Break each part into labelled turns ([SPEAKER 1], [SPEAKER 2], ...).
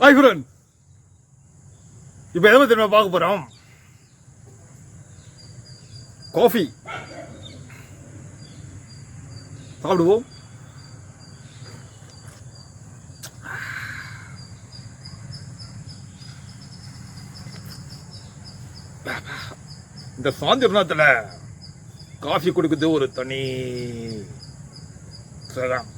[SPEAKER 1] Hi friend இப்போ எதை பற்றி நம்ம பார்க்க போகிறோம் காஃபி சாப்பிடுவோம். இந்த சாயந்தரத்தில் காஃபி குடிக்கிறது ஒரு தனி சுகம்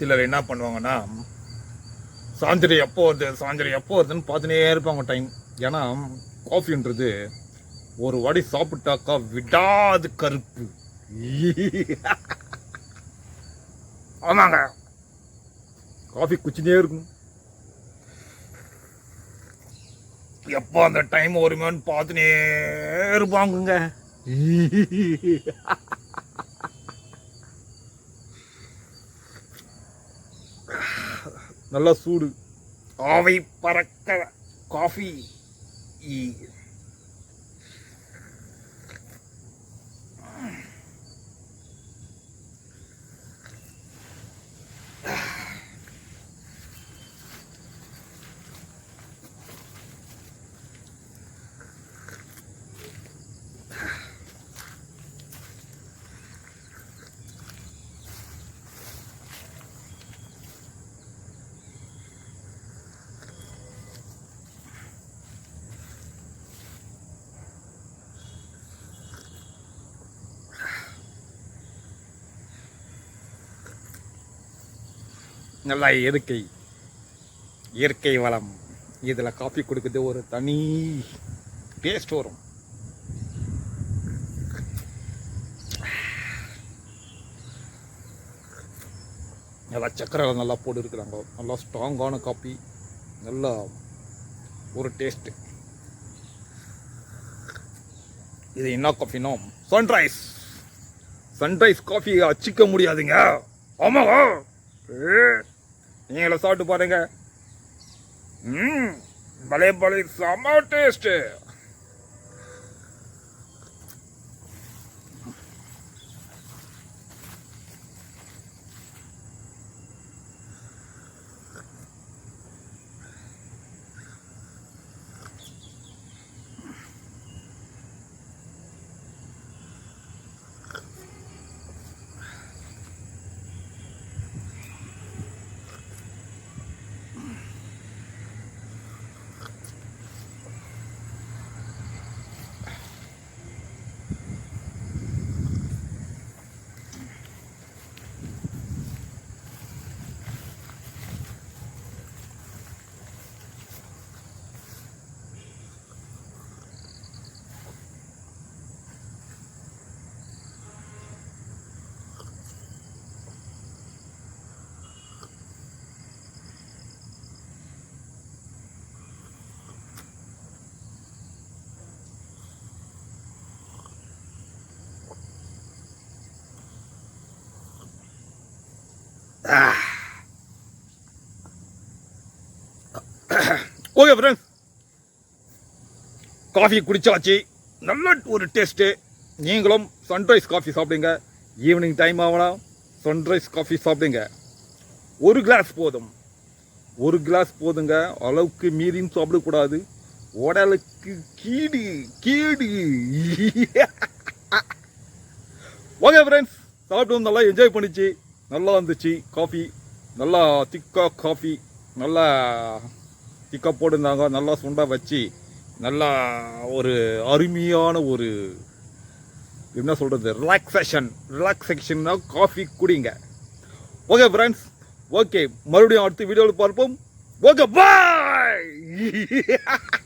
[SPEAKER 1] சிலர் என்ன பண்ணுவாங்கன்னா சாயந்தரம் எப்போ வருது சாயந்தரம் எப்போ வருதுன்னு பார்த்துனே இருப்பாங்க டைம் ஏன்னா காஃபின்றது ஒரு வாடி சாப்பிட்டாக்கா விடாது கருப்பு. ஆமாங்க. காஃபி குச்சினே இருக்கும் எப்போ அந்த டைம் வருமேன்னு பார்த்துனே இருப்பாங்கங்க. நல்லா சூடு. ஆவை பறக்க காஃபி நல்லா இயற்கை இயற்கை வளம். இதில் காஃபி கொடுக்குறது ஒரு தனி டேஸ்ட் வரும். நல்லா சக்கரை நல்லா போட்டு இருக்கிறாங்க நல்லா ஸ்ட்ராங்கான காஃபி நல்லா ஒரு டேஸ்ட்டு இது என்ன காஃபினோ சன்ரைஸ் சன்ரைஸ் காஃபி அச்சிக்க முடியாதுங்க. ஆமாங்க. நீங்கள சாப்பிட்டு பாருங்க. ம் பழைய பழைய செம்ம டேஸ்ட்டு ஓகே ஃப்ரெண்ட்ஸ் காஃபி குடித்தாச்சு நல்ல ஒரு டேஸ்ட்டு நீங்களும் சன்ரைஸ் காஃபி சாப்பிடுங்க. ஈவினிங் டைம் ஆகலாம். சன்ரைஸ் காஃபி சாப்பிடுங்க. ஒரு கிளாஸ் போதும். ஒரு கிளாஸ் போதுங்க. அளவுக்கு மீறியும் சாப்பிடக்கூடாது. உடலுக்கு கீடு கீடு. ஓகே ஃப்ரெண்ட்ஸ் சாப்பிட்டு வந்து நல்லா என்ஜாய் பண்ணிச்சு. நல்லா இருந்துச்சு. காஃபி நல்லா திக்காக காஃபி நல்லா திக்கா போடுந்தாங்க நல்லா சுண்டா வச்சு நல்லா ஒரு அருமையான ஒரு என்ன சொல்கிறது ரிலாக்ஸேஷன் ரிலாக்ஸேஷன்னா காஃபி குடிங்க. ஓகே ஃப்ரெண்ட்ஸ் ஓகே மறுபடியும் அடுத்த வீடியோவில் பார்ப்போம். Okay bye